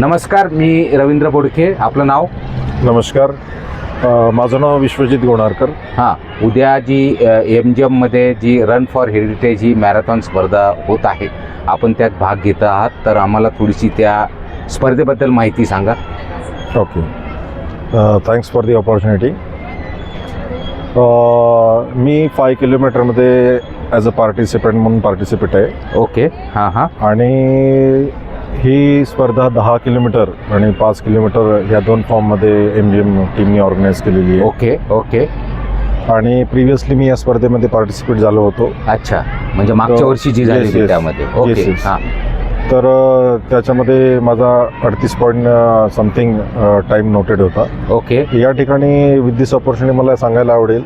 नमस्कार मी रवींद्र बोडके आपलं नाव? नमस्कार. अ, माझं नाव विश्वजित गोणारकर. हां उद्या जी एम जी एममध्ये जी रन फॉर हेरिटेज ही मॅरेथॉन स्पर्धा होत आहे आपण त्यात भाग घेत आहात. तर आम्हाला थोडीशी त्या स्पर्धेबद्दल माहिती सांगा. Okay. Thanks for the opportunity me five किलोमीटरमध्ये ॲज अ पार्टिसिपंट म्हणून पार्टिसिपेट आहे. ओके हां हां. आणि ही स्पर्धा दहा किलोमीटर आणि पाच किलोमीटर ह्या दोन फॉर्ममध्ये एम जी एम टीमने ऑर्गनाईज केलेली आहे. Okay okay. आणि प्रिव्हियसली मी या स्पर्धेमध्ये पार्टिसिपेट झालो होतो. अच्छा म्हणजे मागच्या वर्षी जी झाली होती. त्यामध्ये. ओके. हां. तर त्याच्यामध्ये माझा अडतीस पॉईंट समथिंग टाईम नोटेड होता ओके या ठिकाणी विथ दिस ऑपॉर्च्युनिटी मला सांगायला आवडेल.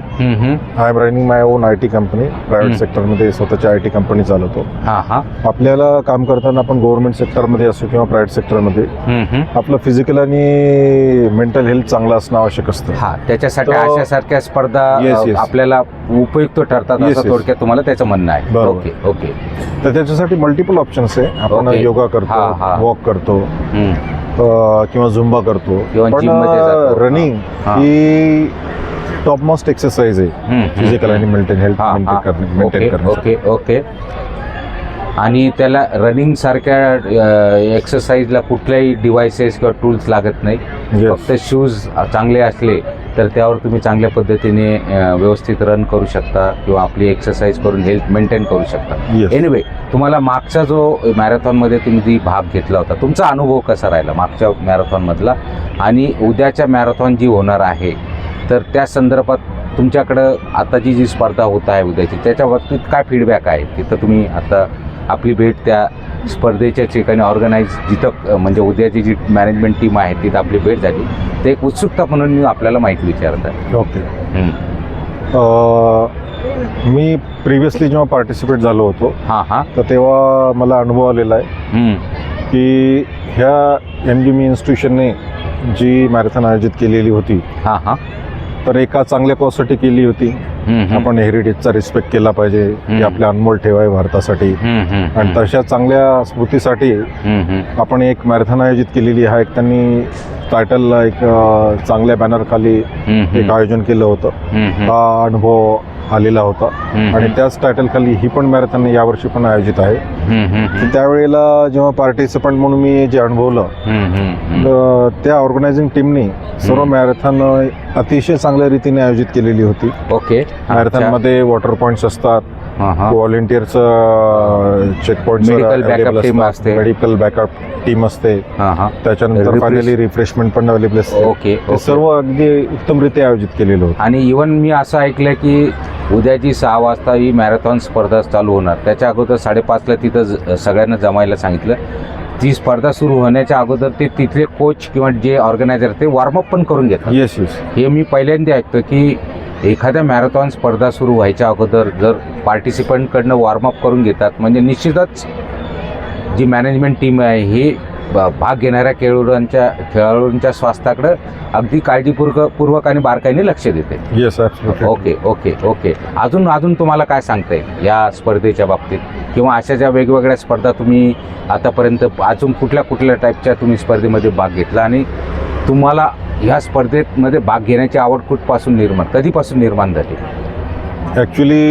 I am running my own I T company private. सेक्टरमध्ये स्वतःची आय टी कंपनी चालवतो हां हां आपल्याला काम करताना आपण गव्हर्नमेंट सेक्टरमध्ये असो किंवा प्रायव्हेट सेक्टरमध्ये. आपलं फिजिकल आणि मेंटल हेल्थ चांगलं असणं आवश्यक असतं हा त्याच्यासाठी अशा सारख्या स्पर्धा. आपल्याला उपयुक्त ठरतात असं. थोडक्यात तुम्हाला त्याचं म्हणणं आहे. ओके ओके तर त्याच्यासाठी मल्टिपल ऑप्शन्स आहे आपण Okay. योगा करतो हा, हा. वॉक करतो हम्म. अ, किंवा झुंबा करतो किंवा पण gym मध्ये जातो. रनिंग हा. ही टॉप मोस्ट एक्सरसाइज आहे हम्म, फिजिकल आणि मेंटेन हेल्थ हा, हा. मेंटेन ओके ओके ओके आणि त्याला रनिंग सारख्या एक्सरसाइजला कुठल्याही डिव्हायसेस किंवा टूल्स लागत नाही Yes. फक्त शूज चांगले असले तर त्यावर तुम्ही चांगल्या पद्धतीने व्यवस्थित रन करू शकता किंवा आपली एक्सरसाइज करून हेल्थ मेंटेन करू शकता. Yes. एनिवे तुम्हाला मागचा जो मॅरेथॉनमध्ये तुम्ही भाग घेतला होता तुमचा अनुभव कसा राहिला मागच्या मॅरेथॉनमधला आणि उद्याच्या मॅरेथॉन जी होणार आहे तर त्या संदर्भात तुमच्याकडं आताची जी स्पर्धा होत आहे उद्याची त्याच्या बाबतीत काय फीडबॅक आहे? तिथं तुम्ही आता आपली भेट त्या स्पर्धेच्या ठिकाणी ऑर्गनाईज जिथं म्हणजे उद्याची जी मॅनेजमेंट टीम आहे तिथं आपली भेट झाली. ते एक उत्सुकता म्हणून मी आपल्याला माहिती विचारत आहे. ओके. मी प्रिव्हियसली जेव्हा पार्टिसिपेट झालो होतो हां हां. तर तेव्हा मला अनुभव आलेला आहे. की ह्या एम जी मी इन्स्टिट्यूशनने जी मॅरेथॉन आयोजित केलेली होती हां हां. तर एका चांगल्या कॉजसाठी केली होती. आपण हेरिटेजचा रिस्पेक्ट केला पाहिजे. की आपल्या अनमोल ठेवाय भारतासाठी आणि तशा चांगल्या स्मृतीसाठी. आपण एक मॅरेथॉन आयोजित केलेली आहे एक त्यांनी टायटलला एक चांगल्या बॅनरखाली हम्म, एक. आयोजन केलं होतं. हा अनुभव आलेला होता. आणि त्याच टायटलखाली ही पण मॅरेथॉन यावर्षी पण आयोजित आहे. त्यावेळेला जेव्हा पार्टिसिपंट म्हणून मी जे अनुभवलं त्या ऑर्गनायझिंग टीमने सर्व. मॅरेथॉन अतिशय चांगल्या रीतीने आयोजित केलेली होती. ओके. मॅरेथॉनमध्ये वॉटर पॉईंट्स असतात. व्हॉलेंटियरचं चेक असते. मेडिकल बॅकअप टीम असते. त्याच्यानंतर फायनली रिफ्रेशमेंट पण अवेलेबल असते. ओके सर्व अगदी उत्तमरित्या आयोजित केलेलं होतं. आणि इवन मी असं ऐकलं की उद्याची सहा वाजता ही मॅरेथॉन स्पर्धा चालू होणार. त्याच्या अगोदर साडेपाचला तिथं ज- सगळ्यांना जमायला सांगितलं. ती स्पर्धा सुरू होण्याच्या अगोदर ते तिथले कोच किंवा जे ऑर्गनायझर ते वॉर्मअप पण करून घेतात. येस येस हे मी पहिल्यांदा ऐकतो की एखाद्या मॅरेथॉन स्पर्धा सुरू व्हायच्या अगोदर जर पार्टिसिपंटकडनं वॉर्मअप करून घेतात म्हणजे निश्चितच जी मॅनेजमेंट टीम आहे ही भाग घेणाऱ्या खेळाडूंच्या खेळाडूंच्या स्वास्थ्याकडं अगदी काळजीपूर्वक पूर्वक आणि बारकाईने लक्ष देते. Yes absolutely okay okay okay. अजून अजून तुम्हाला काय सांगता येईल या स्पर्धेच्या बाबतीत? किंवा अशा ज्या वेगवेगळ्या स्पर्धा तुम्ही आतापर्यंत अजून कुठल्या कुठल्या टाईपच्या तुम्ही स्पर्धेमध्ये भाग घेतला? आणि तुम्हाला ह्या स्पर्धेमध्ये भाग घेण्याची आवड कुठपासून निर्माण कधीपासून निर्माण झाली? Actually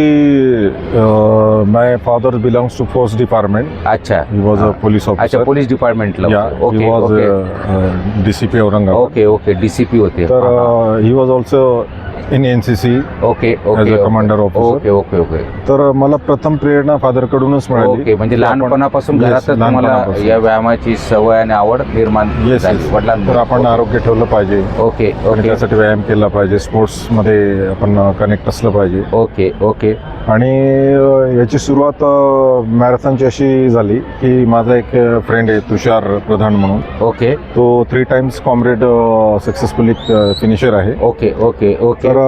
my father belongs to force department अच्छा ही वॉज अ हा. पोलीस अच्छा ऑफिसर पोलीस डिपार्टमेंट या okay he was okay DCP Aurangabad okay okay DCP होते तर he was also in N C C okay okay commander okay okay okay तर मला प्रथम प्रेरणा फादरकडूनच मिळाली. ओके म्हणजे लहानपणापासून घरातच तुम्हाला लहानपणापासून. या व्यायामाची सवय आणि आवड निर्माण तर आपण आरोग्य ठेवलं पाहिजे. ओके ओके त्यासाठी व्यायाम केला पाहिजे. स्पोर्ट्समध्ये आपण कनेक्ट असलं पाहिजे. ओके ओके आणि याची सुरुवात मॅरेथॉनची अशी झाली की माझा एक फ्रेंड आहे तुषार प्रधान म्हणून ओके तो three times comrade successfully finisher आहे ओके ओके ओके तर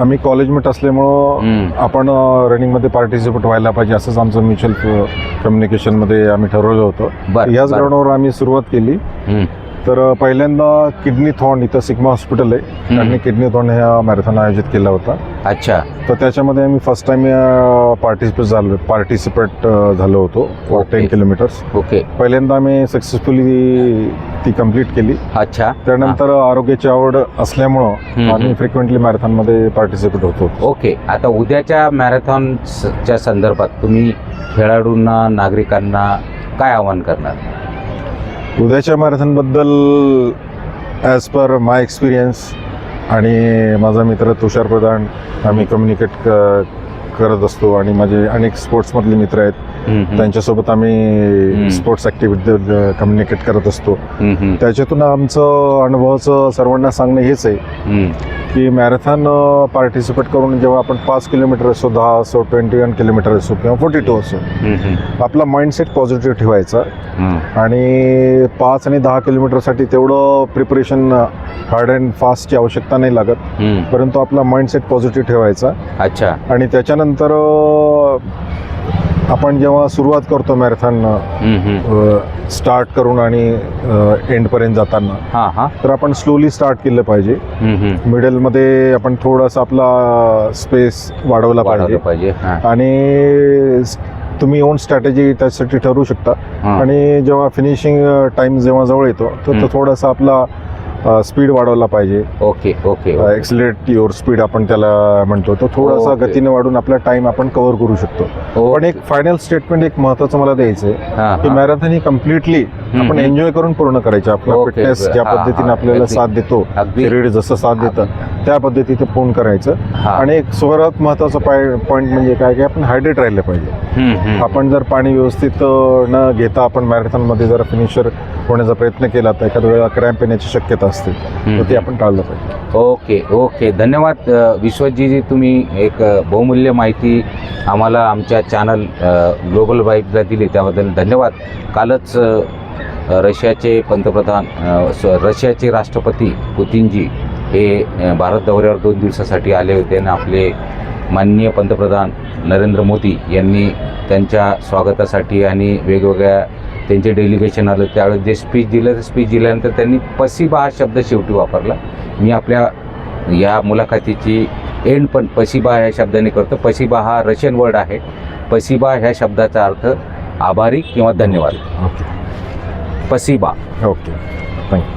आम्ही कॉलेजमेट असल्यामुळं. आपण रनिंगमध्ये पार्टिसिपेट व्हायला पाहिजे असंच आमचं म्युच्युअल कम्युनिकेशनमध्ये आम्ही ठरवलं होतं याच. ग्राउंडवर आम्ही सुरुवात केली. तर पहिल्यांदा किडनी थॉन इथं सिग्मा हॉस्पिटल आहे. त्यांनी किडनी थॉन ह्या मॅरेथॉन आयोजित केला होता. अच्छा. तर त्याच्यामध्ये आम्ही फर्स्ट टाइम पार्टिसिपेट झालो पार्टिसिपेट झालो होतो. टेन किलोमीटर्स ओके पहिल्यांदा आम्ही सक्सेसफुली ती कंप्लीट केली. अच्छा. त्यानंतर आरोग्याची आवड असल्यामुळं. आम्ही फ्रिक्वेंटली मॅरेथॉनमध्ये पार्टिसिपेट होतो ओके आता उद्याच्या मॅरेथॉनच्या संदर्भात तुम्ही खेळाडूंना नागरिकांना काय आवाहन करणार? उद्याच्या मॅरेथॉनबद्दल ॲज पर माय एक्सपिरियन्स आणि माझा मित्र तुषार प्रधान आम्ही कम्युनिकेट क करत असतो आणि माझे अनेक स्पोर्ट्समधले मित्र आहेत. त्यांच्यासोबत. आम्ही स्पोर्ट्स ॲक्टिव्हिटी कम्युनिकेट करत असतो. त्याच्यातून आमचं अनुभवाचं सर्वांना सांगणं हेच आहे. की मॅरेथॉन पार्टिसिपेट करून जेव्हा आपण पाच किलोमीटर असो दहा असो ट्वेंटी वन किलोमीटर असो किंवा फोर्टी टू असो आपला माइंडसेट पॉझिटिव्ह ठेवायचा. आणि पाच आणि दहा किलोमीटरसाठी तेवढं प्रिपरेशन हार्ड अँड फास्टची आवश्यकता नाही लागत. परंतु आपला माइंडसेट पॉझिटिव्ह ठेवायचा. अच्छा. आणि त्याच्यानंतर अ, आपण जेव्हा सुरुवात करतो मॅरेथॉन. स्टार्ट करून आणि एंडपर्यंत जाताना हा हा तर आपण स्लोली स्टार्ट केलं पाहिजे. मिडलमध्ये आपण थोडासा आपला स्पेस वाढवला पाहिजे आणि तुम्ही ओन स्ट्रॅटेजी त्यासाठी ठरवू शकता. आणि जेव्हा फिनिशिंग टाइम जेव्हा जवळ येतो तर थोडासा आपला स्पीड वाढवला पाहिजे okay okay accelerate your speed आपण त्याला म्हणतो तो थोडासा. गतीने वाढून आपला टाइम आपण कव्हर करू शकतो. पण एक फायनल स्टेटमेंट एक महत्वाचं मला द्यायचं आहे की. मॅरेथॉन ही कम्प्लिटली आपण. एन्जॉय करून पूर्ण करायची आपला ओके. फिटनेस ज्या हा, हा. पद्धतीने आपल्याला अगदी. साथ देतो अगदी शरीर जसं साथ देतं त्या पद्धतीने पूर्ण करायचं हा. आणि एक सर्वात महत्त्वाचा पॉईंट म्हणजे काय की आपण हायड्रेट राहिलं पाहिजे हम्म, हम्म. आपण जर पाणी व्यवस्थित अ, न घेता आपण मॅरेथॉनमध्ये जर फिनिशर होण्याचा प्रयत्न केला तर एखाद्या वेळेला क्रॅम्प येण्याची शक्यता असते. तर ते आपण टाळलं पाहिजे ओके ओके धन्यवाद अ, विश्वजीजी तुम्ही एक अ, बहुमूल्य माहिती आम्हाला आमच्या चॅनल ग्लोबल वाईबला दिली त्याबद्दल धन्यवाद कालच अ, रशियाचे पंतप्रधान रशियाचे राष्ट्रपती पुतिनजी हे भारत दौऱ्यावर दोन दिवसासाठी आले होते आणि आपले माननीय पंतप्रधान नरेंद्र मोदी यांनी त्यांच्या स्वागतासाठी आणि वेगवेगळ्या त्यांचे डेलिगेशन आलं त्यावेळेस जे स्पीच दिलं ते स्पीच दिल्यानंतर त्यांनी पसिबा हा शब्द शेवटी वापरला. मी आपल्या या मुलाखतीची एंड पण पसिबा या शब्दाने करतो. पसिबा हा रशियन वर्ड आहे. पसिबा ह्या शब्दाचा अर्थ आभारी किंवा धन्यवाद. Okay पसिबा okay thank you